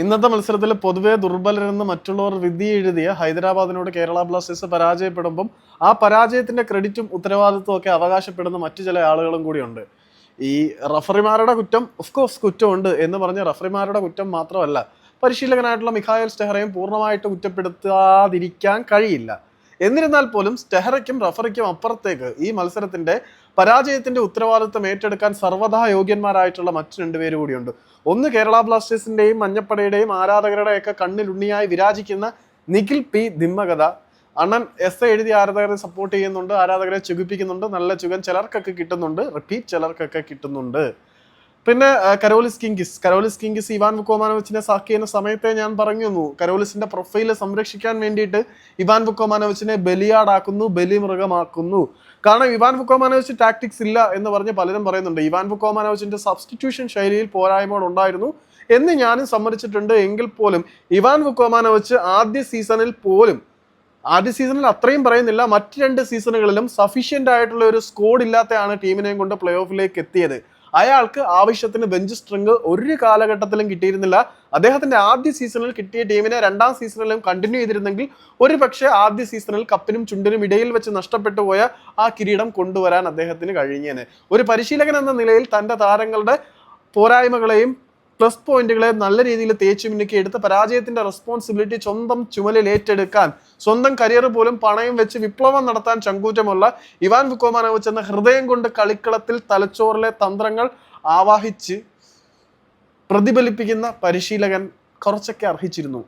ഇന്നത്തെ മത്സരത്തിൽ പൊതുവെ ദുർബലരെന്ന് മറ്റുള്ളവർ വിധി എഴുതിയ ഹൈദരാബാദിനോട് കേരള ബ്ലാസ്റ്റേഴ്സ് പരാജയപ്പെടുമ്പം ആ പരാജയത്തിന്റെ ക്രെഡിറ്റും ഉത്തരവാദിത്വം ഒക്കെ അവകാശപ്പെടുന്ന മറ്റു ചില ആളുകളും കൂടിയുണ്ട്. ഈ റഫറിമാരുടെ കുറ്റം ഓഫ് കോഴ്സ് കുറ്റമുണ്ട് എന്ന് പറഞ്ഞ റഫറിമാരുടെ കുറ്റം മാത്രമല്ല പരിശീലകനായിട്ടുള്ള മിഖായൽ സ്റ്റെഹറയും പൂർണമായിട്ട് കുറ്റപ്പെടുത്താതിരിക്കാൻ കഴിയില്ല. എന്നിരുന്നാൽ പോലും സ്റ്റെഹറയ്ക്കും റഫറിക്കും അപ്പുറത്തേക്ക് ഈ മത്സരത്തിന്റെ പരാജയത്തിന്റെ ഉത്തരവാദിത്വം ഏറ്റെടുക്കാൻ സർവതാ യോഗ്യന്മാരായിട്ടുള്ള മറ്റു രണ്ടുപേര് കൂടിയുണ്ട്. ഒന്ന് കേരള ബ്ലാസ്റ്റേഴ്സിന്റെയും മഞ്ഞപ്പടയുടെയും ആരാധകരുടെയൊക്കെ കണ്ണിലുണ്ണിയായി വിരാജിക്കുന്ന നിഖിൽ പി. ദിമ്മകഥ. അണ്ണൻ എസ് എഴുതി ആരാധകരെ സപ്പോർട്ട് ചെയ്യുന്നുണ്ട് ആരാധകരെ ചുകിപ്പിക്കുന്നുണ്ട് നല്ല ചുഗം ചിലർക്കൊക്കെ കിട്ടുന്നുണ്ട് റിപ്പീറ്റ് ചിലർക്കൊക്കെ കിട്ടുന്നുണ്ട്. പിന്നെ Karolis Skinkys. Karolis Skinkys Ivan വുക്കോമാനോവിച്ചിനെ sack ചെയ്യുന്ന സമയത്തെ ഞാൻ പറഞ്ഞു തന്നു കരോലിസിന്റെ പ്രൊഫൈൽ സംരക്ഷിക്കാൻ വേണ്ടിയിട്ട് ഇവാൻ വുക്കോമാനോവിച്ചിനെ ബലിയാടാക്കുന്നു ബലി മൃഗമാക്കുന്നു കാരണം ഇവാൻ വുക്കോമാനോവിച്ച് ടാക്ടിക്സ് ഇല്ല എന്ന് പറഞ്ഞ് പലരും പറയുന്നുണ്ട്. ഇവാൻ വുക്കോമാനോവിച്ചിന്റെ സബ്സ്റ്റിറ്റ്യൂഷൻ ശൈലിയിൽ പോരായ്മകൾ ഉണ്ടായിരുന്നു എന്ന് ഞാനും സമ്മതിച്ചിട്ടുണ്ട്. എങ്കിൽ പോലും ഇവാൻ വുക്കോമാനോവിച്ച് ആദ്യ സീസണിൽ പോലും ആദ്യ സീസണിൽ അത്രയും പറയുന്നില്ല. മറ്റ് രണ്ട് സീസണുകളിലും സഫീഷ്യന്റ് ആയിട്ടുള്ള ഒരു സ്കോഡ് ഇല്ലാത്തയാണ് ടീമിനെയും കൊണ്ട് പ്ലേ ഓഫിലേക്ക് എത്തിയത്. അയാൾക്ക് ആവശ്യത്തിന് ബെഞ്ച് സ്ട്രെങ്ത് ഒരു കാലഘട്ടത്തിലും കിട്ടിയിരുന്നില്ല. അദ്ദേഹത്തിന്റെ ആദ്യ സീസണിൽ കിട്ടിയ ടീമിനെ രണ്ടാം സീസണിലും കണ്ടിന്യൂ ചെയ്തിരുന്നെങ്കിൽ ഒരു പക്ഷേ ആദ്യ സീസണിൽ കപ്പിനും ചുണ്ടിനും ഇടയിൽ വെച്ച് നഷ്ടപ്പെട്ടു പോയ ആ കിരീടം കൊണ്ടുവരാൻ അദ്ദേഹത്തിന് കഴിഞ്ഞേനെ. ഒരു പരിശീലകൻ എന്ന നിലയിൽ തന്റെ താരങ്ങളുടെ പോരായ്മകളെയും പ്ലസ് പോയിന്റുകളെ നല്ല രീതിയിൽ തേച്ചു മിനുക്കി എടുത്ത് പരാജയത്തിന്റെ റെസ്പോൺസിബിലിറ്റി സ്വന്തം ചുമലിൽ ഏറ്റെടുക്കാൻ സ്വന്തം കരിയർ പോലും പണയം വെച്ച് വിപ്ലവം നടത്താൻ ചങ്കൂറ്റമുള്ള ഇവാൻ വിക്കോമാനോവിച്ച് എന്ന ഹൃദയം കൊണ്ട് കളിക്കളത്തിൽ തലച്ചോറിലെ തന്ത്രങ്ങൾ ആവാഹിച്ച് പ്രതിഫലിപ്പിക്കുന്ന പരിശീലകൻ കുറച്ചൊക്കെ അർഹിച്ചിരുന്നു.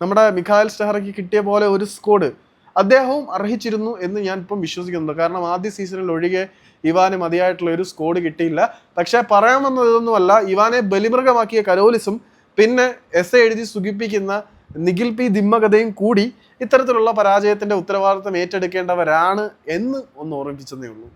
നമ്മുടെ മിഖായൽ സ്റ്റെഹറയ്ക്ക് കിട്ടിയ പോലെ ഒരു സ്കോഡ് അദ്ദേഹവും അർഹിച്ചിരുന്നു എന്ന് ഞാൻ ഇപ്പം വിശ്വസിക്കുന്നുണ്ട്. കാരണം ആദ്യ സീസണിൽ ഒഴികെ ഇവാന് മതിയായിട്ടുള്ള ഒരു സ്കോഡ് കിട്ടിയില്ല. പക്ഷേ പറയാൻ വന്നതൊന്നുമല്ല ഇവാനെ ബലിമൃഗമാക്കിയ കരോലിസും പിന്നെ എസ് എഴുതി സുഖിപ്പിക്കുന്ന നിഖിൽ പി ദിമ്മകഥയും കൂടി ഇത്തരത്തിലുള്ള പരാജയത്തിന്റെ ഉത്തരവാദിത്തം ഏറ്റെടുക്കേണ്ടവരാണ് എന്ന് ഒന്ന് ഓർമ്മിപ്പിച്ചതേ ഉള്ളൂ.